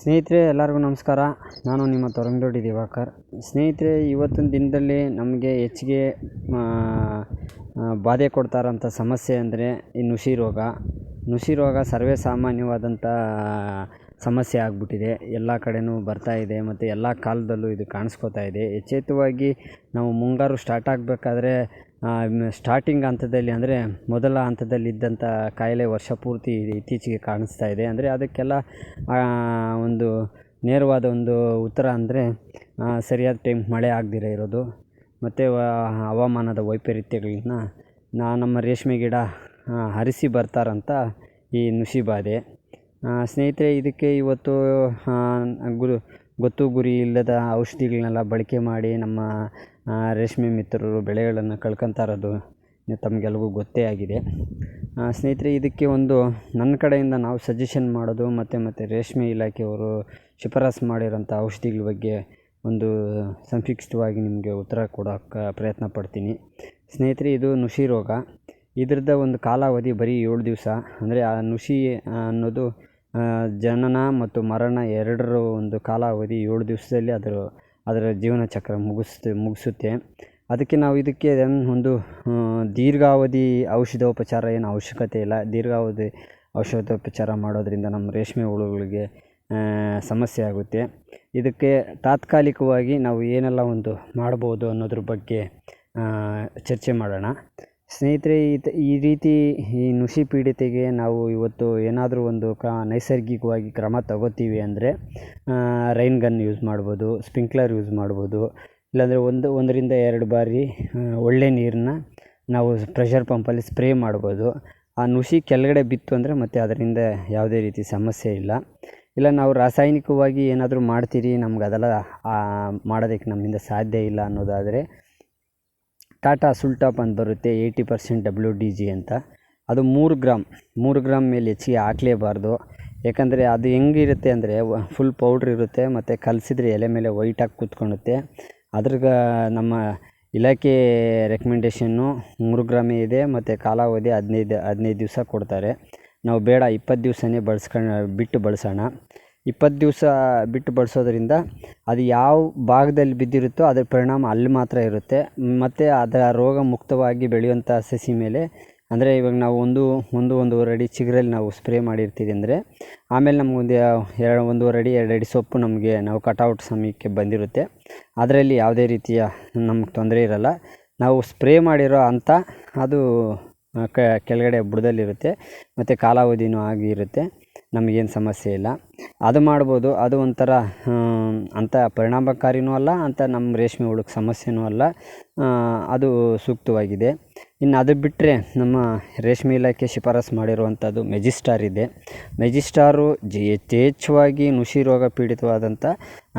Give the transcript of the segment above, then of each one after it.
ಸ್ನೇಹಿತರೆ, ಎಲ್ಲರಿಗೂ ನಮಸ್ಕಾರ. ನಾನು ನಿಮ್ಮ ತೊರಂಗದೊಡ್ಡಿ ದಿವಾಕರ್. ಸ್ನೇಹಿತರೆ, ಇವತ್ತಿನ ದಿನದಲ್ಲಿ ನಮಗೆ ಹೆಚ್ಚಿಗೆ ಬಾಧೆ ಕೊಡ್ತಾರಂಥ ಸಮಸ್ಯೆ ಅಂದರೆ ಈ ನುಸಿ ರೋಗ. ನುಸಿ ರೋಗ ಸರ್ವೇ ಸಾಮಾನ್ಯವಾದಂಥ ಸಮಸ್ಯೆ ಆಗಿಬಿಟ್ಟಿದೆ. ಎಲ್ಲ ಕಡೆಯೂ ಬರ್ತಾ ಇದೆ ಮತ್ತು ಎಲ್ಲ ಕಾಲದಲ್ಲೂ ಇದು ಕಾಣಿಸ್ಕೋತಾ ಇದೆ. ಎಚ್ಚೆತ್ತುವಾಗಿ ನಾವು ಮುಂಗಾರು ಸ್ಟಾರ್ಟ್ ಆಗಬೇಕಾದ್ರೆ ಸ್ಟಾರ್ಟಿಂಗ್ ಹಂತದಲ್ಲಿ ಅಂದರೆ ಮೊದಲ ಹಂತದಲ್ಲಿದ್ದಂಥ ಕಾಯಿಲೆ ವರ್ಷ ಪೂರ್ತಿ ಇತ್ತೀಚೆಗೆ ಕಾಣಿಸ್ತಾ ಇದೆ. ಅಂದರೆ ಅದಕ್ಕೆಲ್ಲ ಒಂದು ನೇರವಾದ ಒಂದು ಉತ್ತರ ಅಂದರೆ ಸರಿಯಾದ ಟೈಮ್ ಮಳೆ ಆಗದಿರ ಇರೋದು. ಮತ್ತು ಹವಾಮಾನದ ವೈಪರೀತ್ಯಗಳನ್ನ ನಾ, ನಮ್ಮ ರೇಷ್ಮೆ ಗಿಡ ಹರಿಸಿ ಬರ್ತಾರಂತ ಈ ನುಸಿ ಬಾಧೆ ಸ್ನೇಹಿತರೆ, ಇದಕ್ಕೆ ಇವತ್ತು ಗುರು, ಗೊತ್ತು ಗುರಿ ಇಲ್ಲದ ಔಷಧಿಗಳನ್ನೆಲ್ಲ ಬಳಕೆ ಮಾಡಿ ನಮ್ಮ ರೇಷ್ಮೆ ಮಿತ್ರರು ಬೆಳೆಗಳನ್ನು ಕಳ್ಕೊತಾ ಇರೋದು ತಮಗೆಲ್ರಿಗೂ ಗೊತ್ತೇ ಆಗಿದೆ. ಸ್ನೇಹಿತರೆ, ಇದಕ್ಕೆ ಒಂದು ನನ್ನ ಕಡೆಯಿಂದ ನಾವು ಸಜೆಷನ್ ಮಾಡೋದು ಮತ್ತು ಮತ್ತು ರೇಷ್ಮೆ ಇಲಾಖೆಯವರು ಶಿಫಾರಸು ಮಾಡಿರೋಂಥ ಔಷಧಿಗಳ ಬಗ್ಗೆ ಒಂದು ಸಂಕ್ಷಿಪ್ತವಾಗಿ ನಿಮಗೆ ಉತ್ತರ ಕೊಡೋಕ್ಕೆ ಪ್ರಯತ್ನ ಪಡ್ತೀನಿ. ಸ್ನೇಹಿತರೆ, ಇದು ನುಷಿ ರೋಗ. ಇದ್ರದ್ದು ಒಂದು ಕಾಲಾವಧಿ ಬರೀ ಏಳು ದಿವಸ. ಅಂದರೆ ಆ ನುಷಿ ಅನ್ನೋದು ಜನನ ಮತ್ತು ಮರಣ ಎರಡರ ಒಂದು ಕಾಲಾವಧಿ ಏಳು ದಿವಸದಲ್ಲಿ ಅದರ ಅದರ ಜೀವನ ಚಕ್ರ ಮುಗಿಸ್ತೆ ಮುಗಿಸುತ್ತೆ. ಅದಕ್ಕೆ ನಾವು ಇದಕ್ಕೆ ಒಂದು ದೀರ್ಘಾವಧಿ ಔಷಧೋಪಚಾರ ಏನು ಅವಶ್ಯಕತೆ ಇಲ್ಲ. ದೀರ್ಘಾವಧಿ ಔಷಧೋಪಚಾರ ಮಾಡೋದರಿಂದ ನಮ್ಮ ರೇಷ್ಮೆ ಹುಳುಗಳಿಗೆ ಸಮಸ್ಯೆ ಆಗುತ್ತೆ. ಇದಕ್ಕೆ ತಾತ್ಕಾಲಿಕವಾಗಿ ನಾವು ಏನೆಲ್ಲ ಒಂದು ಮಾಡ್ಬೋದು ಅನ್ನೋದ್ರ ಬಗ್ಗೆ ಚರ್ಚೆ ಮಾಡೋಣ. ಸ್ನೇಹಿತರೆ, ಈ ರೀತಿ ಈ ನುಸಿ ಪೀಡಿತೆಗೆ ನಾವು ಇವತ್ತು ಏನಾದರೂ ಒಂದು ಕ ನೈಸರ್ಗಿಕವಾಗಿ ಕ್ರಮ ತಗೋತೀವಿ ಅಂದರೆ ರೈನ್ ಗನ್ ಯೂಸ್ ಮಾಡ್ಬೋದು ಸ್ಪ್ರಿಂಕ್ಲರ್ ಯೂಸ್ ಮಾಡ್ಬೋದು, ಇಲ್ಲಾಂದರೆ ಒಂದು, ಒಂದರಿಂದ ಎರಡು ಬಾರಿ ಒಳ್ಳೆ ನೀರನ್ನ ನಾವು ಪ್ರೆಷರ್ ಪಂಪಲ್ಲಿ ಸ್ಪ್ರೇ ಮಾಡ್ಬೋದು. ಆ ನುಸಿ ಕೆಳಗಡೆ ಬಿತ್ತು ಅಂದರೆ ಮತ್ತೆ ಅದರಿಂದ ಯಾವುದೇ ರೀತಿ ಸಮಸ್ಯೆ ಇಲ್ಲ. ಇಲ್ಲ, ನಾವು ರಾಸಾಯನಿಕವಾಗಿ ಏನಾದರೂ ಮಾಡ್ತೀರಿ, ನಮ್ಗೆ ಅದೆಲ್ಲ ಮಾಡೋದಕ್ಕೆ ನಮ್ಮಿಂದ ಸಾಧ್ಯ ಇಲ್ಲ ಅನ್ನೋದಾದರೆ ಟಾಟಾ ಸುಲ್ಟಾಪ್ ಅಂತ ಬರುತ್ತೆ eighty percent W D G ಅಂತ. ಅದು ಮೂರು ಗ್ರಾಮ್ ಮೂರು ಗ್ರಾಮ್ ಮೇಲೆ ಹೆಚ್ಚಿಗೆ ಹಾಕ್ಲೇಬಾರ್ದು. ಯಾಕಂದರೆ ಅದು ಹೆಂಗಿರುತ್ತೆ ಅಂದರೆ ಫುಲ್ ಪೌಡ್ರ್ ಇರುತ್ತೆ, ಮತ್ತು ಕಲಸಿದ್ರೆ ಎಲೆ ಮೇಲೆ ವೈಟಾಗಿ ಕೂತ್ಕೊಳ್ಳುತ್ತೆ. ಅದ್ರಾಗ ನಮ್ಮ ಇಲಾಖೆ ರೆಕಮೆಂಡೇಷನ್ನು ಮೂರು ಗ್ರಾಮೇ ಇದೆ, ಮತ್ತು ಕಾಲಾವಧಿ ಹದಿನೈದು ಹದಿನೈದು ದಿವಸ ಕೊಡ್ತಾರೆ. ನಾವು ಬೇಡ, ಇಪ್ಪತ್ತು ದಿವಸನೇ ಬಳಸ್ಕೊಂಡು ಬಿಟ್ಟು ಬಳಸೋಣ. ಇಪ್ಪತ್ತು ದಿವಸ ಬಿಟ್ಟು ಬಳಸೋದ್ರಿಂದ ಅದು ಯಾವ ಭಾಗದಲ್ಲಿ ಬಿದ್ದಿರುತ್ತೋ ಅದರ ಪರಿಣಾಮ ಅಲ್ಲಿ ಮಾತ್ರ ಇರುತ್ತೆ. ಮತ್ತು ಅದರ ರೋಗ ಮುಕ್ತವಾಗಿ ಬೆಳೆಯುವಂಥ ಸಸಿ ಮೇಲೆ, ಅಂದರೆ ಇವಾಗ ನಾವು ಒಂದು ಒಂದು, ಒಂದೂವರೆ ಅಡಿ ಚಿಗುರಲ್ಲಿ ನಾವು ಸ್ಪ್ರೇ ಮಾಡಿರ್ತೀವಿ ಅಂದರೆ, ಆಮೇಲೆ ನಮಗೊಂದು ಎರಡು, ಒಂದೂವರೆ ಅಡಿ, ಎರಡು ಅಡಿ ಸೊಪ್ಪು ನಮಗೆ ನಾವು ಕಟೌಟ್ ಸಮಯಕ್ಕೆ ಬಂದಿರುತ್ತೆ. ಅದರಲ್ಲಿ ಯಾವುದೇ ರೀತಿಯ ನಮ್ಗೆ ತೊಂದರೆ ಇರೋಲ್ಲ. ನಾವು ಸ್ಪ್ರೇ ಮಾಡಿರೋ ಅಂತ ಅದು ಕೆಳಗಡೆ ಬುಡದಲ್ಲಿರುತ್ತೆ. ಮತ್ತು ಕಾಲಾವಧಿನೂ ಆಗಿರುತ್ತೆ. ನಮಗೇನು ಸಮಸ್ಯೆ ಇಲ್ಲ. ಅದು ಮಾಡ್ಬೋದು, ಅದು ಒಂಥರ ಅಂಥ ಪರಿಣಾಮಕಾರಿನೂ ಅಲ್ಲ, ಅಂತ ನಮ್ಮ ರೇಷ್ಮೆ ಹುಳಕ್ಕೆ ಸಮಸ್ಯೆನೂ ಅಲ್ಲ. ಅದು ಸೂಕ್ತವಾಗಿದೆ. ಇನ್ನು ಅದು ಬಿಟ್ಟರೆ ನಮ್ಮ ರೇಷ್ಮೆ ಇಲಾಖೆ ಶಿಫಾರಸು ಮಾಡಿರುವಂಥದ್ದು ಮೆಜಿಸ್ಟಾರ್ ಇದೆ. ಮೆಜಿಸ್ಟಾರು ಜಿ ಯಥೇಚ್ಛವಾಗಿ ನುಸಿ ರೋಗ ಪೀಡಿತವಾದಂಥ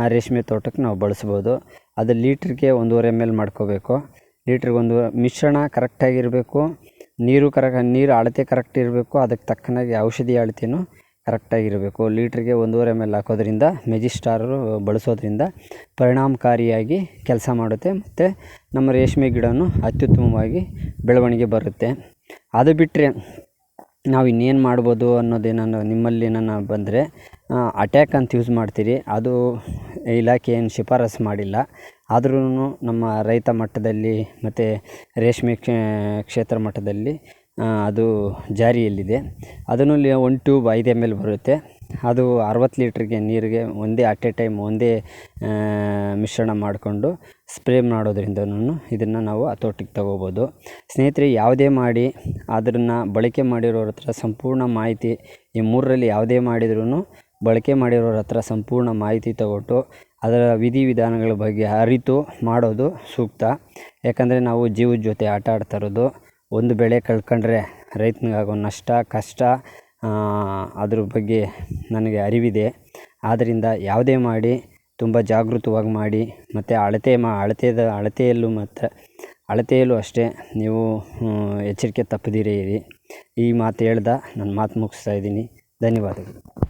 ಆ ರೇಷ್ಮೆ ತೋಟಕ್ಕೆ ನಾವು ಬಳಸ್ಬೋದು. ಅದು ಲೀಟ್ರಿಗೆ ಒಂದೂವರೆ ಎಂ ಎಲ್ ಮಾಡ್ಕೋಬೇಕು. ಲೀಟ್ರಿಗೆ ಒಂದು ಮಿಶ್ರಣ ಕರೆಕ್ಟಾಗಿರಬೇಕು ನೀರು ಕರೆಕ್ಟ್, ನೀರು ಅಳತೆ ಕರೆಕ್ಟ್ ಇರಬೇಕು. ಅದಕ್ಕೆ ತಕ್ಕನಾಗಿ ಔಷಧಿ ಅಳತೆಯೂ ಕರೆಕ್ಟಾಗಿರಬೇಕು. ಲೀಟ್ರಿಗೆ ಒಂದೂವರೆ ಎಂ ಎಲ್ ಹಾಕೋದ್ರಿಂದ ಮೆಜಿಸ್ಟಾರು ಬಳಸೋದ್ರಿಂದ ಪರಿಣಾಮಕಾರಿಯಾಗಿ ಕೆಲಸ ಮಾಡುತ್ತೆ ಮತ್ತು ನಮ್ಮ ರೇಷ್ಮೆ ಗಿಡವೂ ಅತ್ಯುತ್ತಮವಾಗಿ ಬೆಳವಣಿಗೆ ಬರುತ್ತೆ. ಅದು ಬಿಟ್ಟರೆ ನಾವು ಇನ್ನೇನು ಮಾಡ್ಬೋದು ಅನ್ನೋದೇನನ್ನು ನಿಮ್ಮಲ್ಲಿ ನನ್ನ ಬಂದರೆ ಅಟ್ಯಾಕ್ ಅಂತ ಯೂಸ್ ಮಾಡ್ತೀರಿ. ಅದು ಇಲಾಖೆ ಏನು ಶಿಫಾರಸು ಮಾಡಿಲ್ಲ. ಆದ್ರೂ ನಮ್ಮ ರೈತ ಮಟ್ಟದಲ್ಲಿ ಮತ್ತು ರೇಷ್ಮೆ ಕ್ಷೇತ್ರ ಮಟ್ಟದಲ್ಲಿ ಅದು ಜಾರಿಯಲ್ಲಿದೆ. ಅದನ್ನು ಒನ್ ಟ್ಯೂಬ್ ಐದು ಎಂ ಎಲ್ ಬರುತ್ತೆ. ಅದು ಅರವತ್ತು ಲೀಟ್ರಿಗೆ ನೀರಿಗೆ ಒಂದೇ ಅಟ್ ಎ ಟೈಮ್ ಒಂದೇ ಮಿಶ್ರಣ ಮಾಡಿಕೊಂಡು ಸ್ಪ್ರೇ ಮಾಡೋದ್ರಿಂದನೂ ಇದನ್ನು ನಾವು ಹತೋಟಿಗೆ ತಗೋಬೋದು. ಸ್ನೇಹಿತರೆ, ಯಾವುದೇ ಮಾಡಿ ಅದನ್ನು ಬಳಕೆ ಮಾಡಿರೋರ ಹತ್ರ ಸಂಪೂರ್ಣ ಮಾಹಿತಿ, ಈ ಮೂರರಲ್ಲಿ ಯಾವುದೇ ಮಾಡಿದ್ರೂ ಬಳಕೆ ಮಾಡಿರೋರ ಹತ್ರ ಸಂಪೂರ್ಣ ಮಾಹಿತಿ ತಗೊಟ್ಟು, ಅದರ ವಿಧಿ ವಿಧಾನಗಳ ಬಗ್ಗೆ ಅರಿತು ಮಾಡೋದು ಸೂಕ್ತ. ಯಾಕಂದರೆ ನಾವು ಜೀವದ ಜೊತೆ ಆಟ ಆಡ್ತಾ ಇರೋದು ಒಂದು ಬೆಳೆ ಕಳ್ಕೊಂಡ್ರೆ ರೈತನಿಗಾಗೋ ನಷ್ಟ, ಕಷ್ಟ ಅದ್ರ ಬಗ್ಗೆ ನನಗೆ ಅರಿವಿದೆ. ಆದ್ದರಿಂದ ಯಾವುದೇ ಮಾಡಿ, ತುಂಬ ಜಾಗೃತವಾಗಿ ಮಾಡಿ, ಮತ್ತು ಅಳತೆ ಮಾ, ಅಳತೆದ, ಅಳತೆಯಲ್ಲೂ ಮತ್ತು ಅಳತೆಯಲ್ಲೂ ಅಷ್ಟೇ ನೀವು ಎಚ್ಚರಿಕೆ ತಪ್ಪದಿರಿ. ಈ ಮಾತು ಹೇಳ್ದ, ನನ್ನ ಮಾತು ಮುಗಿಸ್ತಾ ಇದ್ದೀನಿ. ಧನ್ಯವಾದಗಳು.